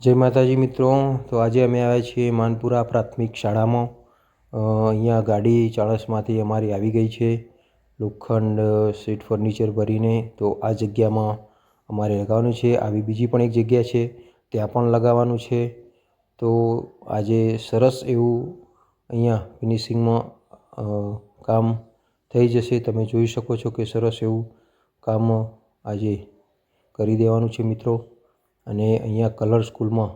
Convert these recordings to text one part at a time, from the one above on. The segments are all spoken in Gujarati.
જય માતાજી મિત્રો. તો આજે અમે આવ્યા છીએ માનપુરા પ્રાથમિક શાળામાં. અહીંયા ગાડી ચાણસમાંથી અમારી આવી ગઈ છે. લોખંડ સીટ ફર્નિચર ભરીને. તો આ જગ્યામાં અમારે લગાવવાનું છે. આવી બીજી પણ એક જગ્યા છે. ત્યાં પણ લગાવવાનું છે. તો આજે સરસ એવું અહીંયા ફિનિશિંગમાં કામ થઈ જશે. તમે જોઈ શકો છો કે સરસ એવું કામ આજે કરી દેવાનું છે મિત્રો. અને અહીંયા કલર સ્કૂલમાં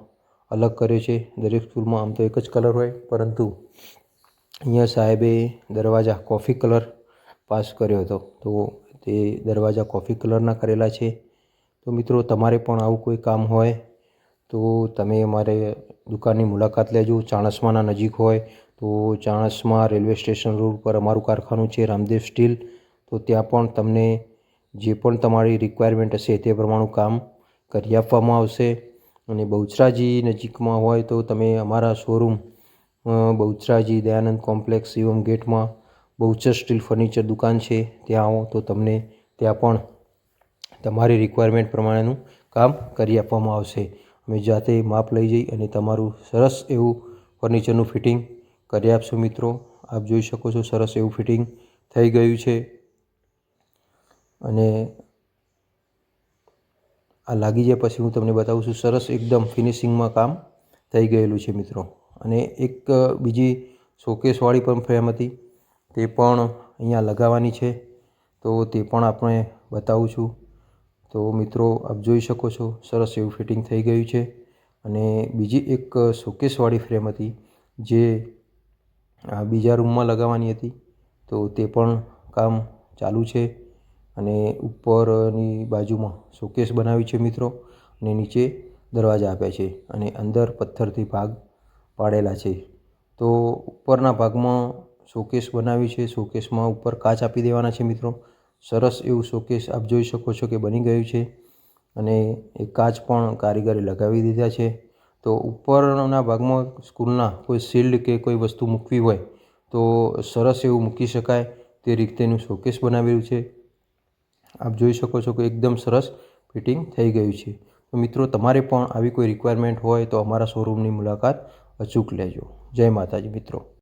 અલગ કર્યો છે. દરેક સ્કૂલમાં આમ તો એક જ કલર હોય, પરંતુ અહીંયા સાહેબે દરવાજા કોફી કલર પાસ કર્યો હતો. તો તે દરવાજા કોફી કલરના કરેલા છે. તો મિત્રો, તમારે પણ આવું કોઈ કામ હોય તો તમે અમારે દુકાનની મુલાકાત લેજો. ચાણસમાના નજીક હોય તો ચાણસમાં રેલવે સ્ટેશન રોડ પર અમારું કારખાનું છે રામદેવ સ્ટીલ. તો ત્યાં પણ તમને જે પણ તમારી રિક્વાયરમેન્ટ હશે તે પ્રમાણેનું કામ કરી આપવામાં આવશે. અને બહુચરાજી નજીકમાં હોય તો તમે અમારા શોરૂમ બહુચરાજી દયાનંદ કોમ્પ્લેક્સ શિવમ ગેટમાં બહુચર સ્ટીલ ફર્નિચર દુકાન છે. ત્યાં આવો તો તમને ત્યાં પણ તમારી રિક્વાયરમેન્ટ પ્રમાણેનું કામ કરી આપવામાં આવશે. અમે જાતે માપ લઈ જઈ અને તમારું સરસ એવું ફર્નિચરનું ફિટિંગ કરી આપશું મિત્રો. આપ જોઈ શકો છો સરસ એવું ફિટિંગ થઈ ગયું છે. અને આ લાગી જાય પછી હું તમને બતાવું છું. સરસ એકદમ ફિનિશિંગમાં કામ થઈ ગયેલું છે મિત્રો. અને એક બીજી શોકેસવાળી પણ ફ્રેમ હતી. તે પણ અહીંયા લગાવવાની છે. તો તે પણ આપણે બતાવું છું. તો મિત્રો, આપ જોઈ શકો છો, સરસ એવું ફિટિંગ થઈ ગયું છે. અને બીજી એક શોકેસવાળી ફ્રેમ હતી જે બીજા રૂમમાં લગાવવાની હતી. તો તે પણ કામ ચાલુ છે. અને ઉપરની બાજુમાં શોકેસ બનાવી છે મિત્રો અને નીચે દરવાજા આપ્યા છે અને અંદર પથ્થરથી ભાગ પાડેલા છે. તો ઉપરના ભાગમાં શોકેસ બનાવી છે. શોકેસમાં ઉપર કાચ આપી દેવાના છે મિત્રો. સરસ એવું શોકેસ આપ જોઈ શકો છો કે બની ગયું છે અને એ કાચ પણ કારીગરે લગાવી દીધા છે. તો ઉપરના ભાગમાં સ્કૂલના કોઈ શિલ્ડ કે કોઈ વસ્તુ મૂકવી હોય તો સરસ એવું મૂકી શકાય તે રીતેનું શોકેસ બનાવેલું છે. આપ જોઈ શકો છો કે એકદમ સરસ ફિટિંગ થઈ ગયું છે. તો મિત્રો, તમારે પણ આવી કોઈ રિક્વાયરમેન્ટ હોય તો અમારા શોરૂમની મુલાકાત અચૂક લેજો. જય માતાજી મિત્રો.